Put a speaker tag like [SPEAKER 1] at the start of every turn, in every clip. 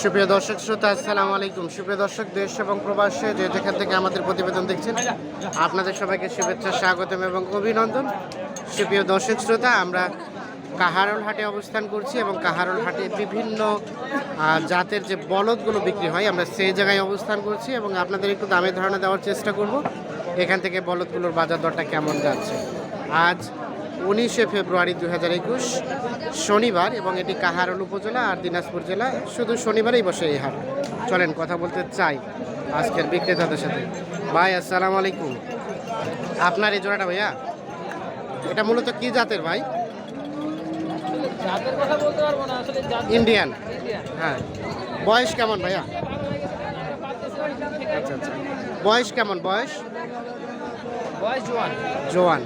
[SPEAKER 1] সুপ্রিয় দর্শক শ্রোতা, আসসালামু আলাইকুম। সুপ্রিয় দর্শক, দেশ এবং প্রবাসে যে যেখান থেকে আমাদের প্রতিবেদন দেখছেন, আপনাদের সবাইকে শুভেচ্ছা, স্বাগতম এবং অভিনন্দন। সুপ্রিয় দর্শক শ্রোতা, আমরা কাহারল হাটে অবস্থান করছি এবং কাহারল হাটে বিভিন্ন জাতের যে বলদগুলো বিক্রি হয়, আমরা সেই জায়গায় অবস্থান করছি এবং আপনাদের একটু দামের ধারণা দেওয়ার চেষ্টা করব। এখান থেকে বলদগুলোর বাজার দরটা কেমন যাচ্ছে? আজ উনিশে ফেব্রুয়ারি দু হাজার একুশ শনিবার এবং এটি কাহারল উপজেলা আর দিনাজপুর জেলা। শুধু শনিবারেই বসে এই হাট। চলেন কথা বলতে চাই আজকের বিক্রেতাদের সাথে। ভাই আসসালামু আলাইকুম। আপনার এই জোড়াটা ভাইয়া? এটা মূলত কি জাতের ভাই? ইন্ডিয়ান। হ্যাঁ। বয়স কেমন ভাইয়া? আচ্ছা আচ্ছা। বয়স কেমন বয়স?
[SPEAKER 2] বয়স জোয়ান।
[SPEAKER 1] জোয়ান।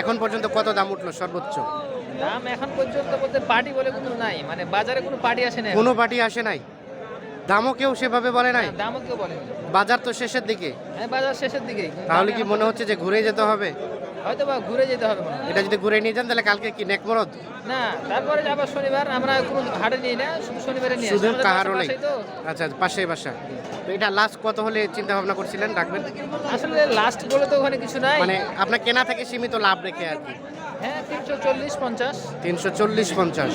[SPEAKER 1] এখন পর্যন্ত কত দাম উঠল সর্বোচ্চ?
[SPEAKER 2] দাম এখন পর্যন্ত বলতে পার্টি বলে কোনো নাই। মানে বাজারে কোনো পার্টি আসে না
[SPEAKER 1] কোনো পার্টি আসে নাই? দামও কেউ সেভাবে বলে নাই?
[SPEAKER 2] দামও কেউ বলে
[SPEAKER 1] বাজার তো শেষের দিকে।
[SPEAKER 2] হ্যাঁ বাজার শেষের দিকে
[SPEAKER 1] তাহলে কি মনে হচ্ছে যে ঘুরে যেতে হবে?
[SPEAKER 2] হয়তো বা ঘুরে যেতে হবে
[SPEAKER 1] এটা যদি ঘুরে নিয়ে যান তাহলে কালকে কি নেকমরদ
[SPEAKER 2] না তারপরে আবার শনিবার আমরা কোনো হাটে নিই না শুধু শনিবারে নিয়ে
[SPEAKER 1] শুধু কাহারও নেই।
[SPEAKER 2] তো।
[SPEAKER 1] আচ্ছা পাশেই বাসা। তো এটা লাস্ট কত হলে চিন্তা ভাবনা করছিলেন? রাখবেন।
[SPEAKER 2] আসলে লাস্ট বলে তো ওখানে কিছু নাই।
[SPEAKER 1] মানে আপনার কেনা থেকে সীমিত লাভ রেখে আর কি?
[SPEAKER 2] হ্যাঁ তিনশো চল্লিশ পঞ্চাশ।
[SPEAKER 1] তিনশো চল্লিশ পঞ্চাশ।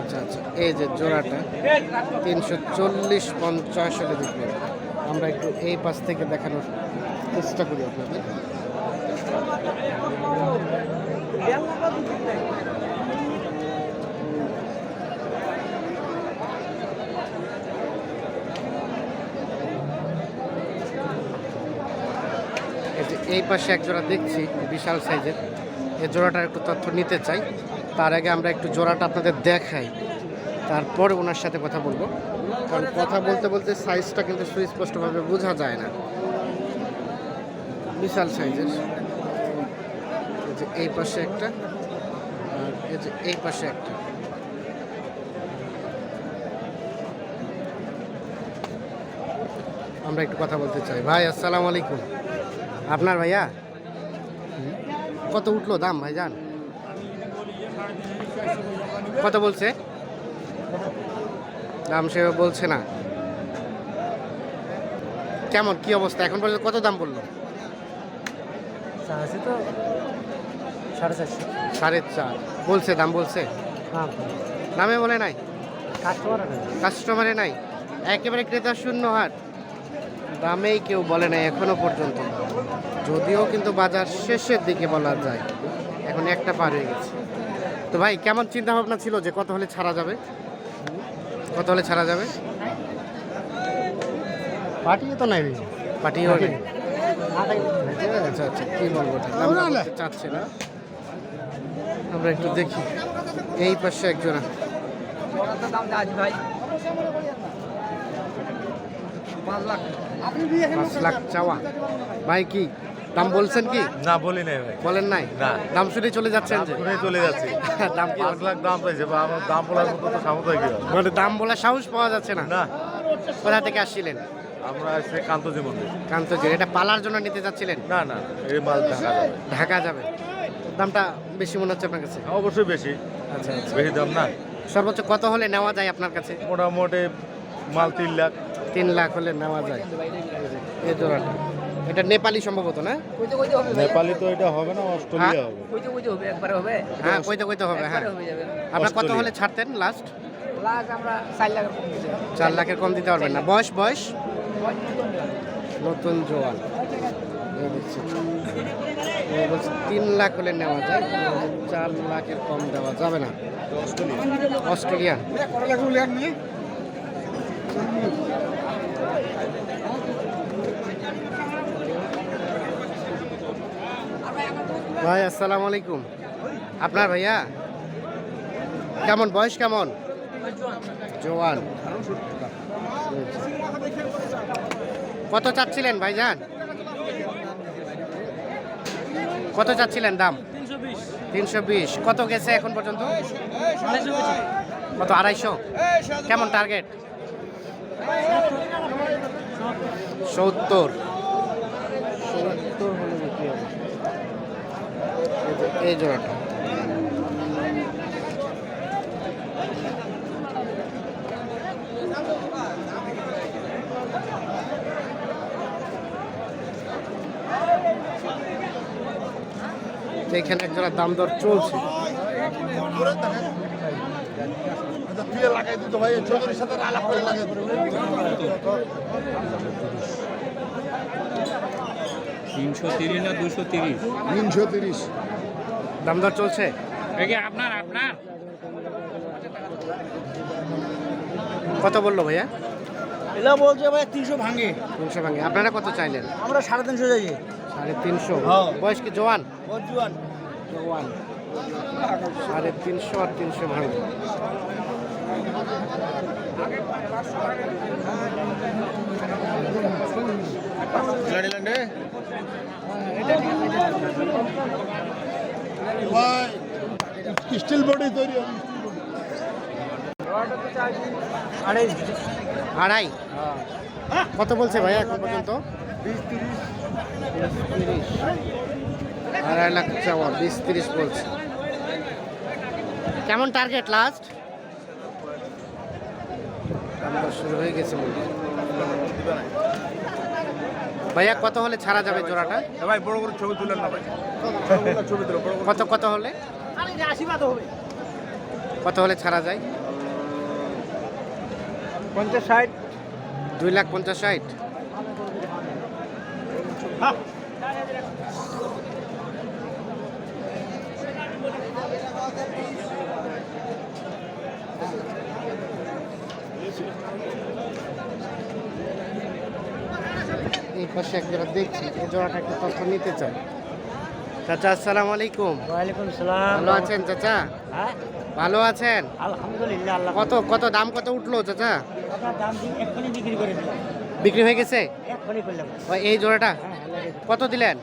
[SPEAKER 1] আচ্ছা আচ্ছা এই যে জোড়াটা তিনশো চল্লিশ পঞ্চাশ হলে দেখবেন আমরা একটু এই পাশ থেকে দেখানোর চেষ্টা করি আপনাদের। এই পাশে এক জোড়া দেখছি, বিশাল সাইজের। এই জোড়াটার একটু তথ্য নিতে চাই। তার আগে আমরা একটু জোড়াটা আপনাদের দেখাই। তারপর ওনার সাথে কথা বলব। কারণ কথা বলতে বলতে সাইজটা কিন্তু সুস্পষ্টভাবে বোঝা যায় না। বিশাল সাইজের। এই যে এই পাশে একটা, আর এই যে এই পাশে একটা। আমরা একটু কথা বলতে চাই। ভাই, আসসালামু আলাইকুম। আপনার ভাইয়া? কত উঠল দাম ভাই যান কত বলছে? দাম সে বলছে না। কেমন, কি অবস্থা? এখন পর্যন্ত কত দাম বলল?
[SPEAKER 2] আছে তো সাড়ে চারশো।
[SPEAKER 1] সাড়ে চার। বলছে দাম বলছে?
[SPEAKER 2] হ্যাঁ।
[SPEAKER 1] দামে বলে নাই?
[SPEAKER 2] কাস্টমার
[SPEAKER 1] কাস্টমারে নাই। একেবারে ক্রেতা শূন্য হাট। দামেই কেউ বলে নাই এখনও পর্যন্ত। যদিও কিন্তু বাজার শেষের দিকে বলা যায়। এখন একটা পার হয়ে গেছে। তো ভাই কেমন চিন্তা ভাবনা ছিল যে কত হলে ছাড়া যাবে? কত হলে ছাড়া যাবে?
[SPEAKER 3] পাঠিয়ে তো নাই।
[SPEAKER 1] পার্টি হবে আচ্ছা আচ্ছা কি বলব চাচ্ছি না। আমরা একটু দেখি। এই পাশে একজনা
[SPEAKER 2] দাম আজ ভাই পাঁচ লাখ
[SPEAKER 1] চাওয়া। ভাই কি দাম বলছেন কি?
[SPEAKER 4] না বলি নাই ভাই।
[SPEAKER 1] বলেন নাই?
[SPEAKER 4] না।
[SPEAKER 1] দাম শুনে চলে যাচ্ছেন যে।
[SPEAKER 4] শুনে চলে যাচ্ছি।
[SPEAKER 1] দাম কি
[SPEAKER 4] লাখ দাম পাইছে বা আমার দাম বলার মতো তো কি?
[SPEAKER 1] মানে দাম বলা সাহস পাওয়া যাচ্ছে না।
[SPEAKER 4] না।
[SPEAKER 1] কোথা থেকে আসছিলেন?
[SPEAKER 4] আমরা সে কান্তজি মন্দির
[SPEAKER 1] কান্তজির এটা পালার জন্য নিতে যাচ্ছিলেন?
[SPEAKER 4] না না এই মাল দেখা যাবে।
[SPEAKER 1] ঢাকা যাবে। দামটা বেশি মনে হচ্ছে আপনার কাছে?
[SPEAKER 4] অবশ্যই বেশি।
[SPEAKER 1] আচ্ছা আচ্ছা।
[SPEAKER 4] বেশি দাম না।
[SPEAKER 1] সর্বোচ্চ কত হলে নেওয়া যায় আপনার কাছে?
[SPEAKER 4] মোটামুটি মাল তিন লাখ।
[SPEAKER 1] তিন লাখ হলে নেওয়া যায়। এই জোড়াটা। এটা নেপালি সম্ভবত না?
[SPEAKER 2] কইতে কইতে হবে ভাই।
[SPEAKER 4] নেপালি তো এটা হবে না অস্ট্রেলিয়া হবে।
[SPEAKER 2] কইতে কইতে হবে একবারে হবে?
[SPEAKER 1] হ্যাঁ কইতে কইতে হবে হ্যাঁ। আপনার কত হলে ছাড়তেন লাস্ট
[SPEAKER 2] লাখ আমরা চার লাখ কম দিতে
[SPEAKER 1] চার লাখের কম দিতে পারবেন না। বয়স বয়স? নতুন জোয়ান। তিন লাখ হলে নেওয়া যায় চার লাখের কম দেওয়া যাবে না। অস্ট্রেলিয়ান ভাই, আসসালামু আলাইকুম। আপনার ভাইয়া? কেমন? বয়স কেমন? জোয়ান। কত চাচ্ছিলেন ভাইজান? কত চাচ্ছিলেন দাম? তিনশো বিশ। কত গেছে এখন পর্যন্ত? কত আড়াইশো? কেমন টার্গেট? সত্তর। এই জোড়াটা। এখানে একজোড়া দাম দর চলছে।
[SPEAKER 3] তিনশো তিরিশ না দুশো তিরিশ?
[SPEAKER 5] তিনশো তিরিশ।
[SPEAKER 1] দাম দর চলছে?
[SPEAKER 3] আপনার আপনার?
[SPEAKER 1] কত বলল ভাইয়া?
[SPEAKER 5] এলা বলছে ভাই তিনশো ভাঙে।
[SPEAKER 1] তিনশো ভাঙে। আপনারা কত চাইলেন?
[SPEAKER 5] আমরা সাড়ে তিনশো যাই
[SPEAKER 1] সাড়ে তিনশো।
[SPEAKER 5] হ্যাঁ।
[SPEAKER 1] বয়স কি জোয়ান? জোয়ান। সাড়ে তিনশো আর তিনশো ভাঙে
[SPEAKER 5] ভাই স্টিল বডি তৈরি আড়াই
[SPEAKER 1] আড়াই। কত বলছে ভাইয়া এখন পর্যন্ত? তিরিশ। আড়াই লাখ চাওয়া বিশ তিরিশ বলছে। কেমন টার্গেট লাস্ট শুরু হয়ে গেছে মনে ভাইয়া কত হলে ছাড়া যাবে জোড়াটা?
[SPEAKER 4] ভাই বড় বড় ছবি তুলেন না ভাই। ছবি তুলো
[SPEAKER 1] কত কত হলে? কত হলে ছাড়া যায়?
[SPEAKER 5] পঞ্চাশ ষাট।
[SPEAKER 1] দুই লাখ পঞ্চাশ ষাট। এই পাশে এক দেখছি এই জোড়াটা একটু তথ্য নিতে চাই। চাচা আসসালামু আলাইকুম।
[SPEAKER 5] ওয়ালাইকুম সালাম।
[SPEAKER 1] ভালো আছেন চাচা?
[SPEAKER 5] হ্যাঁ?
[SPEAKER 1] ভালো আছেন?
[SPEAKER 5] আলহামদুলিল্লাহ আল্লাহ
[SPEAKER 1] কত কত দাম কত উঠল চাচা?
[SPEAKER 5] দাম বিক্রি করে দিলাম।
[SPEAKER 1] বিক্রি হয়ে গেছে? ওই এই জোড়াটা?
[SPEAKER 5] হ্যাঁ হ্যাঁ
[SPEAKER 1] কত দিলেন?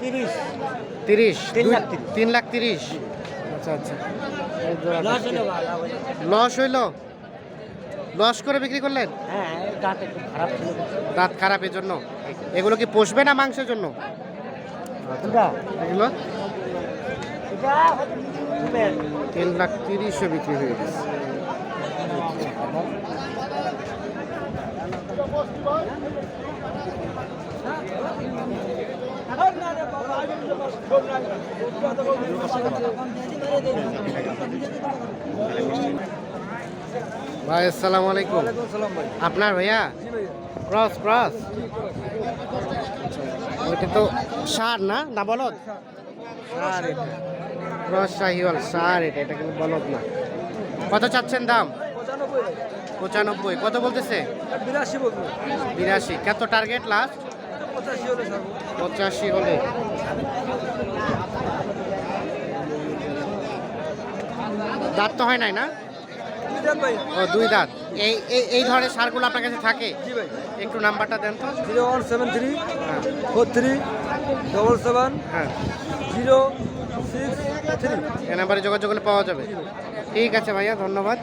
[SPEAKER 5] তিরিশ।
[SPEAKER 1] তিরিশ?
[SPEAKER 5] তিন লাখ তিরিশ।
[SPEAKER 1] তিন লাখ তিরিশ? আচ্ছা আচ্ছা।
[SPEAKER 5] লস হলো
[SPEAKER 1] লস হইল? লস করে বিক্রি করলেন?
[SPEAKER 5] হ্যাঁ দাঁত খারাপ ছিল।
[SPEAKER 1] খারাপের জন্য এগুলো কি পোষবে না মাংসের জন্য? এগুলো? তিন লাখ তিরিশে বিক্রি হয়ে গেছে। ভাই আসসালামু আলাইকুম। আপনার ভাইয়া? Cross cross. ওইটা তো সার না? না বলদ? সার এটা। ক্রস শাহিওয়াল সার এটা। এটা কিন্তু বলদ না। কত চাচ্ছেন দাম? পঁচানব্বই। কত বলতেছে?
[SPEAKER 5] বিরাশি বলব।
[SPEAKER 1] বিরাশি। কত টার্গেট লাস্ট
[SPEAKER 5] পঁচাশি হলে
[SPEAKER 1] পঁচাশি হলে। দাঁত তো হয় নাই না? ও দুই দাঁত। এই এই এই ধরনের সারগুলো আপনার কাছে থাকে? একটু নাম্বারটা দেন তো।
[SPEAKER 5] জিরো ওয়ান সেভেন থ্রি
[SPEAKER 1] হ্যাঁ।
[SPEAKER 5] ফোর থ্রি ডবল সেভেন
[SPEAKER 1] হ্যাঁ।
[SPEAKER 5] জিরো
[SPEAKER 1] এ নাম্বারে যোগাযোগ করলে পাওয়া যাবে। ঠিক আছে ভাইয়া ধন্যবাদ।